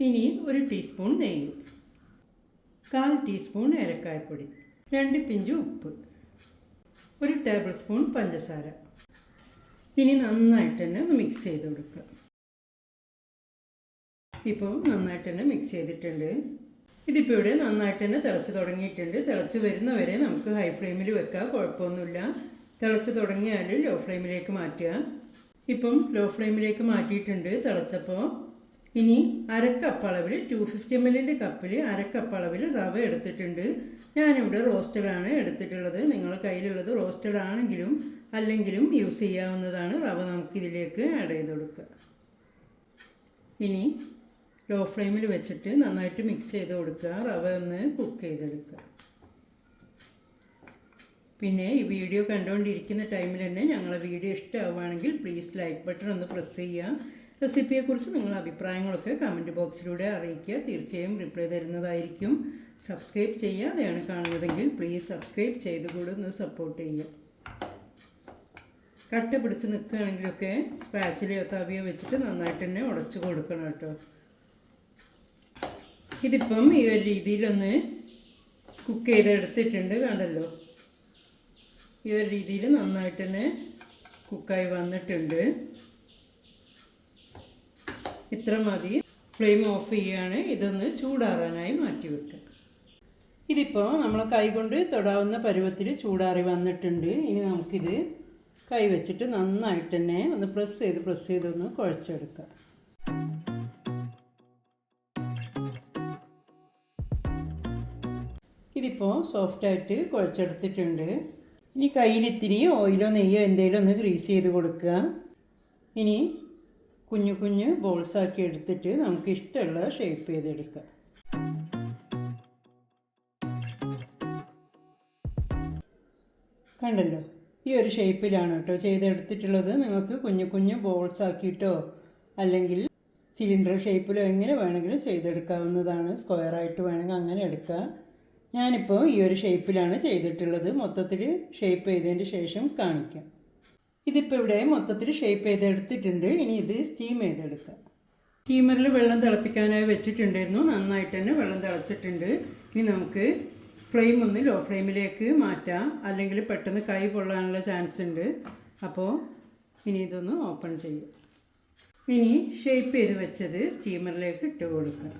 ഇനി ഒരു ടീസ്പൂൺ നെയ്യ് കാൽ ടീസ്പൂൺ ഏലക്കായപ്പൊടി രണ്ട് പിഞ്ച് ഉപ്പ് ഒരു ടേബിൾ സ്പൂൺ പഞ്ചസാര. ഇനി നന്നായിട്ട് തന്നെ മിക്സ് ചെയ്ത് കൊടുക്കുക. ഇപ്പോൾ നന്നായിട്ട് തന്നെ മിക്സ് ചെയ്തിട്ടുണ്ട്. ഇതിപ്പോൾ ഇവിടെ നന്നായിട്ട് തന്നെ തിളച്ച് തുടങ്ങിയിട്ടുണ്ട്. തിളച്ച് വരുന്നവരെ നമുക്ക് ഹൈ ഫ്ലെയിമിൽ വെക്കാം. കുഴപ്പമൊന്നുമില്ല. തിളച്ച് തുടങ്ങിയാൽ ലോ ഫ്ലെയിമിലേക്ക് മാറ്റുക. ഇപ്പം ലോ ഫ്ലെയിമിലേക്ക് മാറ്റിയിട്ടുണ്ട്. തിളച്ചപ്പോൾ ഇനി അരക്കപ്പ് അളവിൽ ടു ഫിഫ്റ്റി എം എല്ലിന്റെ കപ്പിൽ അരക്കപ്പ് അളവിൽ റവ എടുത്തിട്ടുണ്ട്. ഞാനിവിടെ റോസ്റ്റഡാണ് എടുത്തിട്ടുള്ളത്. നിങ്ങൾ കയ്യിലുള്ളത് റോസ്റ്റഡ് ആണെങ്കിലും അല്ലെങ്കിലും യൂസ് ചെയ്യാവുന്നതാണ് റവ നമുക്കിതിലേക്ക് ആഡ് ചെയ്ത് കൊടുക്കുക. ഇനി ലോ ഫ്ലെയിമിൽ വെച്ചിട്ട് നന്നായിട്ട് മിക്സ് ചെയ്ത് കൊടുക്കുക. റവ ഒന്ന് കുക്ക് ചെയ്തെടുക്കുക. പിന്നെ ഈ വീഡിയോ കണ്ടുകൊണ്ടിരിക്കുന്ന ടൈമിൽ തന്നെ ഞങ്ങളെ വീഡിയോ ഇഷ്ടമാവുകയാണെങ്കിൽ പ്ലീസ് ലൈക്ക് ബട്ടൺ ഒന്ന് പ്രസ് ചെയ്യുക. റെസിപ്പിയെക്കുറിച്ച് നിങ്ങളുടെ അഭിപ്രായങ്ങളൊക്കെ കമന്റ് ബോക്സിലൂടെ അറിയിക്കുക. തീർച്ചയായും റിപ്ലൈ തരുന്നതായിരിക്കും. സബ്സ്ക്രൈബ് ചെയ്യാതെയാണ് കാണുന്നതെങ്കിൽ പ്ലീസ് സബ്സ്ക്രൈബ് ചെയ്തുകൂടെ ഒന്ന് സപ്പോർട്ട് ചെയ്യുക. കട്ട പിടിച്ച് നിൽക്കുകയാണെങ്കിലൊക്കെ സ്പാച്ചിലയോ തവിയോ വെച്ചിട്ട് നന്നായിട്ട് തന്നെ ഉടച്ചു കൊടുക്കണം കേട്ടോ. ഇതിപ്പം ഈ ഒരു രീതിയിലൊന്ന് കുക്ക് ചെയ്തെടുത്തിട്ടുണ്ട് കണ്ടല്ലോ. ഈ ഒരു രീതിയിൽ നന്നായിട്ട് തന്നെ കുക്കായി വന്നിട്ടുണ്ട്. ഇത്ര മതി. ഫ്ലെയിം ഓഫ് ചെയ്യുകയാണ് ഇതൊന്ന് ചൂടാറാനായി മാറ്റി വെക്കുക ഇതിപ്പോൾ നമ്മൾ കൈകൊണ്ട് തൊടാവുന്ന പരുവത്തിൽ ചൂടാറി വന്നിട്ടുണ്ട്. ഇനി നമുക്കിത് കൈ വെച്ചിട്ട് നന്നായിട്ട് തന്നെ ഒന്ന് പ്രസ് ചെയ്ത് പ്രസ് ചെയ്തൊന്ന് കുഴച്ചെടുക്കുക ഇതിപ്പോൾ സോഫ്റ്റായിട്ട് കുഴച്ചെടുത്തിട്ടുണ്ട്. ഇനി കയ്യിലിത്തിരി ഓയിലോ നെയ്യോ എന്തെങ്കിലും ഒന്ന് ഗ്രീസ് ചെയ്ത് കൊടുക്കുക. ഇനി കുഞ്ഞു കുഞ്ഞു ബോൾസാക്കി എടുത്തിട്ട് നമുക്ക് ഇഷ്ടമുള്ള ഷേപ്പ് ചെയ്തെടുക്കാം. കണ്ടല്ലോ ഈ ഒരു ഷേപ്പിലാണ് കേട്ടോ ചെയ്തെടുത്തിട്ടുള്ളത്. നിങ്ങൾക്ക് കുഞ്ഞു കുഞ്ഞു ബോൾസ് ആക്കിയിട്ടോ അല്ലെങ്കിൽ സിലിണ്ടർ ഷേപ്പിലോ എങ്ങനെ വേണമെങ്കിലും ചെയ്തെടുക്കാവുന്നതാണ്. സ്ക്വയർ ആയിട്ട് വേണമെങ്കിൽ അങ്ങനെ എടുക്കുക ഞാനിപ്പോൾ ഈ ഒരു ഷേപ്പിലാണ് ചെയ്തിട്ടുള്ളത്. മൊത്തത്തിൽ ഷേപ്പ് ചെയ്തതിന് ശേഷം കാണിക്കാം. ഇതിപ്പോൾ ഇവിടെ മൊത്തത്തിൽ ഷേപ്പ് ചെയ്തെടുത്തിട്ടുണ്ട്. ഇനി ഇത് സ്റ്റീം ചെയ്തെടുക്കാം. സ്റ്റീമറിൽ വെള്ളം തിളപ്പിക്കാനായി വെച്ചിട്ടുണ്ടായിരുന്നു. നന്നായിട്ട് തന്നെ വെള്ളം തിളച്ചിട്ടുണ്ട്. ഇനി നമുക്ക് ഫ്ലെയിം ഒന്ന് ലോ ഫ്ലെയിമിലേക്ക് മാറ്റാം. അല്ലെങ്കിൽ പെട്ടെന്ന് കൈ പൊള്ളാനുള്ള ചാൻസ് ഉണ്ട്. അപ്പോൾ ഇനി ഇതൊന്ന് ഓപ്പൺ ചെയ്യാം. ഇനി ഷേപ്പ് ചെയ്ത് വെച്ചത് സ്റ്റീമറിലേക്ക് ഇട്ട് കൊടുക്കാം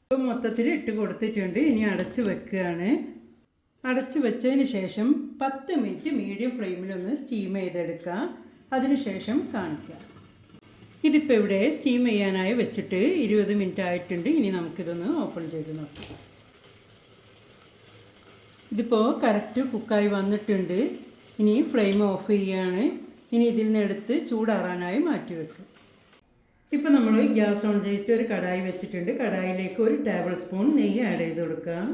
ഇപ്പോൾ മൊത്തത്തിൽ ഇട്ട് കൊടുത്തിട്ടുണ്ട്. ഇനി അടച്ച് വെക്കുകയാണ്. അടച്ച് വെച്ചതിന് ശേഷം പത്ത് മിനിറ്റ് മീഡിയം ഫ്ലെയിമിലൊന്ന് സ്റ്റീം ചെയ്തെടുക്കുക. അതിനുശേഷം കാണിക്കുക. ഇതിപ്പോൾ ഇവിടെ സ്റ്റീം ചെയ്യാനായി വെച്ചിട്ട് ഇരുപത് മിനിറ്റ് ആയിട്ടുണ്ട്. ഇനി നമുക്കിതൊന്ന് ഓപ്പൺ ചെയ്ത് നോക്കാം. ഇതിപ്പോൾ കറക്റ്റ് കുക്കായി വന്നിട്ടുണ്ട്. ഇനി ഫ്ലെയിം ഓഫ് ചെയ്യുകയാണ് ഇനി ഇതിൽ നിന്ന് എടുത്ത് ചൂടാറാനായി മാറ്റി വെക്കും. ഇപ്പോൾ നമ്മൾ ഗ്യാസ് ഓൺ ചെയ്തിട്ട് ഒരു കടായി വെച്ചിട്ടുണ്ട്. കടായിലേക്ക് ഒരു ടേബിൾ സ്പൂൺ നെയ്യ് ആഡ് ചെയ്ത് കൊടുക്കാം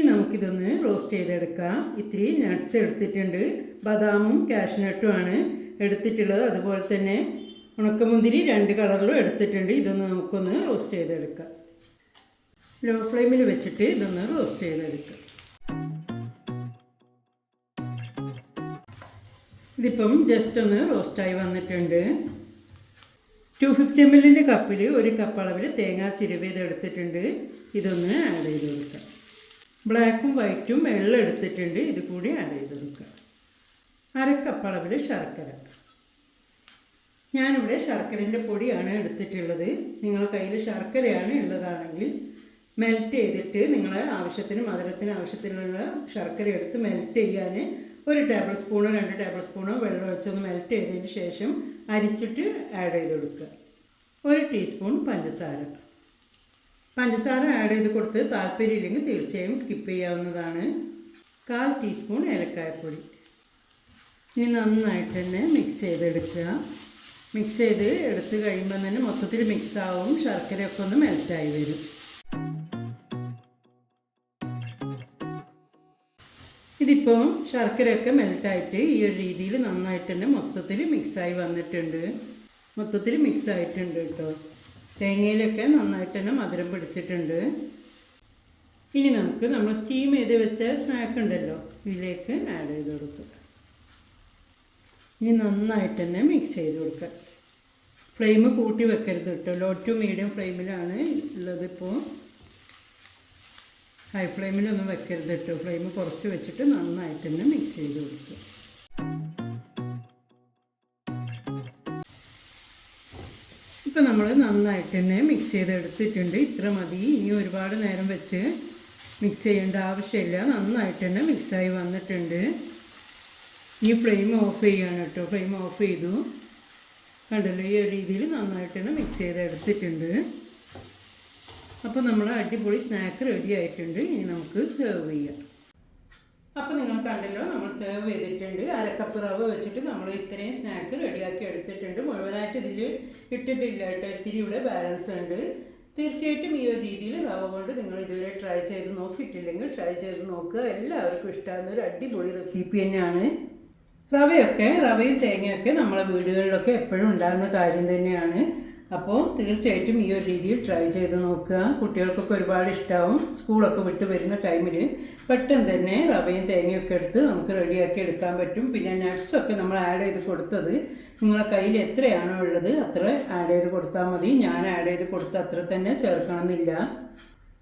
ഇനി നമുക്കിതൊന്ന് റോസ്റ്റ് ചെയ്തെടുക്കാം. ഇത്തിരി നട്ട്സ് എടുത്തിട്ടുണ്ട്. ബദാമും കാഷ്നട്ടും ആണ് എടുത്തിട്ടുള്ളത്. അതുപോലെ തന്നെ ഉണക്കമുന്തിരി രണ്ട് കളറിലും എടുത്തിട്ടുണ്ട്. ഇതൊന്ന് നമുക്കൊന്ന് റോസ്റ്റ് ചെയ്തെടുക്കാം. ലോ ഫ്ലെയിമിൽ വെച്ചിട്ട് ഇതൊന്ന് റോസ്റ്റ് ചെയ്തെടുക്കാം. ഇതിപ്പം ജസ്റ്റ് ഒന്ന് റോസ്റ്റായി വന്നിട്ടുണ്ട്. ടു ഫിഫ്റ്റി എം എല്ലിന്റെ കപ്പിൽ ഒരു കപ്പ് അളവിൽ തേങ്ങ ചിരവിയത് എടുത്തിട്ടുണ്ട്. ഇതൊന്ന് ആഡ് ചെയ്ത് കൊടുക്കാം. ബ്ലാക്കും വൈറ്റും വെള്ളം എടുത്തിട്ടുണ്ട്. ഇത് കൂടി ആഡ് ചെയ്ത് കൊടുക്കുക. അരക്കപ്പളവിൽ ശർക്കര. ഞാനിവിടെ ശർക്കരന്റെ പൊടിയാണ് എടുത്തിട്ടുള്ളത്. നിങ്ങളുടെ കയ്യിൽ ശർക്കരയാണ് ഉള്ളതാണെങ്കിൽ മെൽറ്റ് ചെയ്തിട്ട് നിങ്ങളെ ആവശ്യത്തിന് മധുരത്തിന് ആവശ്യത്തിനുള്ള ശർക്കര എടുത്ത് മെൽറ്റ് ചെയ്യാൻ ഒരു ടേബിൾ സ്പൂണോ രണ്ട് ടേബിൾ സ്പൂണോ വെള്ളം ഒഴിച്ചൊന്ന് മെൽറ്റ് ചെയ്തതിന് ശേഷം അരിച്ചിട്ട് ആഡ് ചെയ്ത് കൊടുക്കുക. ഒരു ടീസ്പൂൺ പഞ്ചസാര. പഞ്ചസാര ആഡ് ചെയ്ത് കൊടുത്ത് താല്പര്യമില്ലെങ്കിൽ തീർച്ചയായും സ്കിപ്പ് ചെയ്യാവുന്നതാണ്. കാൽ ടീസ്പൂൺ ഏലക്കായപ്പൊടി. ഇനി നന്നായിട്ട് തന്നെ മിക്സ് ചെയ്തെടുക്കുക. മിക്സ് ചെയ്ത് എടുത്ത് കഴിയുമ്പോൾ തന്നെ മൊത്തത്തിൽ മിക്സ് ആവും. ശർക്കരയൊക്കെ ഒന്ന് മെൽറ്റായി വരും. ഇതിപ്പോൾ ശർക്കരയൊക്കെ മെൽറ്റായിട്ട് ഈ ഒരു രീതിയിൽ നന്നായിട്ട് തന്നെ മൊത്തത്തിൽ മിക്സായി വന്നിട്ടുണ്ട്. മൊത്തത്തിൽ മിക്സ് ആയിട്ടുണ്ട് കേട്ടോ തേങ്ങയിലൊക്കെ നന്നായിട്ട് തന്നെ മധുരം പിടിച്ചിട്ടുണ്ട്. ഇനി നമുക്ക് നമ്മൾ സ്റ്റീം ചെയ്ത് വെച്ച സ്നാക്ക് ഉണ്ടല്ലോ ഇതിലേക്ക് ആഡ് ചെയ്ത് കൊടുക്കുക. ഇനി നന്നായിട്ട് തന്നെ മിക്സ് ചെയ്ത് കൊടുക്കുക. ഫ്ലെയിം കൂട്ടി വെക്കരുത് കേട്ടോ. ലോ ടു മീഡിയം ഫ്ലെയിമിലാണ് ഉള്ളത് ഇപ്പോൾ ഹൈ ഫ്ലെയിമിലൊന്നും വെക്കരുത് കേട്ടോ. ഫ്ലെയിം കുറച്ച് വെച്ചിട്ട് നന്നായിട്ട് തന്നെ മിക്സ് ചെയ്ത് കൊടുക്കുക. ഇപ്പം നമ്മൾ നന്നായിട്ട് തന്നെ മിക്സ് ചെയ്തെടുത്തിട്ടുണ്ട്. ഇത്ര മതി. ഇനി ഒരുപാട് നേരം വെച്ച് മിക്സ് ചെയ്യേണ്ട ആവശ്യമില്ല. നന്നായിട്ട് തന്നെ മിക്സായി വന്നിട്ടുണ്ട്. ഇനി ഫ്ലെയിം ഓഫ് ചെയ്യാണ് കേട്ടോ ഫ്ലെയിം ഓഫ് ചെയ്തു. കണ്ടല്ലോ ഈ ഒരു രീതിയിൽ നന്നായിട്ട് തന്നെ മിക്സ് ചെയ്തെടുത്തിട്ടുണ്ട്. അപ്പോൾ നമ്മൾ അടിപൊളി സ്നാക്ക് റെഡി ആയിട്ടുണ്ട്. ഇനി നമുക്ക് സെർവ് ചെയ്യാം. അപ്പോൾ നിങ്ങൾ കണ്ടല്ലോ നമ്മൾ സെർവ് ചെയ്തിട്ടുണ്ട്. അരക്കപ്പ് റവ വെച്ചിട്ട് നമ്മൾ ഇത്രയും സ്നാക്ക് റെഡിയാക്കി എടുത്തിട്ടുണ്ട്. മുഴുവനായിട്ട് ഇതിൽ ഇട്ടിട്ടില്ല കേട്ടോ. ഇത്തിരി ഇവിടെ ബാലൻസ് ഉണ്ട്. തീർച്ചയായിട്ടും ഈ ഒരു രീതിയിൽ റവ കൊണ്ട് നിങ്ങൾ ഇതുവരെ ട്രൈ ചെയ്ത് നോക്കിയിട്ടില്ലെങ്കിൽ ട്രൈ ചെയ്ത് നോക്കുക. എല്ലാവർക്കും ഇഷ്ടമാകുന്ന ഒരു അടിപൊളി റെസിപ്പി തന്നെയാണ്. റവയൊക്കെ റവയും തേങ്ങയൊക്കെ നമ്മളെ വീടുകളിലൊക്കെ എപ്പോഴും ഉണ്ടാകുന്ന കാര്യം തന്നെയാണ്. അപ്പോൾ തീർച്ചയായിട്ടും ഈ ഒരു രീതിയിൽ ട്രൈ ചെയ്ത് നോക്കുക. കുട്ടികൾക്കൊക്കെ ഒരുപാട് ഇഷ്ടമാവും സ്കൂളൊക്കെ വിട്ട് വരുന്ന ടൈമിൽ പെട്ടെന്ന് തന്നെ റവയും തേങ്ങയൊക്കെ എടുത്ത് നമുക്ക് റെഡിയാക്കി എടുക്കാൻ പറ്റും. പിന്നെ നട്ട്സൊക്കെ നമ്മൾ ആഡ് ചെയ്ത് കൊടുത്തത് നിങ്ങളെ കയ്യിൽ എത്രയാണോ ഉള്ളത് അത്ര ആഡ് ചെയ്ത് കൊടുത്താൽ മതി. ഞാൻ ആഡ് ചെയ്ത് കൊടുത്ത അത്ര തന്നെ ചേർക്കണമെന്നില്ല.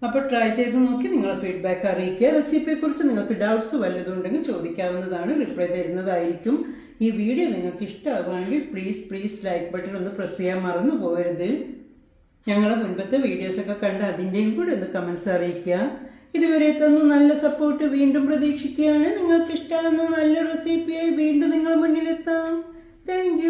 അപ്പോൾ ട്രൈ ചെയ്ത് നോക്കി നിങ്ങളെ ഫീഡ്ബാക്ക് അറിയിക്കുക. റെസിപ്പിയെക്കുറിച്ച് നിങ്ങൾക്ക് ഡൗട്ട്സ് വല്ലതുണ്ടെങ്കിൽ ചോദിക്കാവുന്നതാണ്. റിപ്ലൈ തരുന്നതായിരിക്കും. ഈ വീഡിയോ നിങ്ങൾക്ക് ഇഷ്ടമാകുകയാണെങ്കിൽ പ്ലീസ് പ്ലീസ് ലൈക്ക് ബട്ടൺ ഒന്ന് പ്രസ് ചെയ്യാൻ മറന്നു പോകരുത്. ഞങ്ങളെ മുൻപത്തെ വീഡിയോസൊക്കെ കണ്ട് അതിന്റെയും കൂടെ ഒന്ന് കമൻസ് അറിയിക്കുക. ഇതുവരെ തന്ന നല്ല സപ്പോർട്ട് വീണ്ടും പ്രതീക്ഷിക്കുകയാണ്. നിങ്ങൾക്ക് ഇഷ്ടമാകുന്ന നല്ല റെസിപ്പിയായി വീണ്ടും നിങ്ങളുടെ മുന്നിലെത്താം. താങ്ക്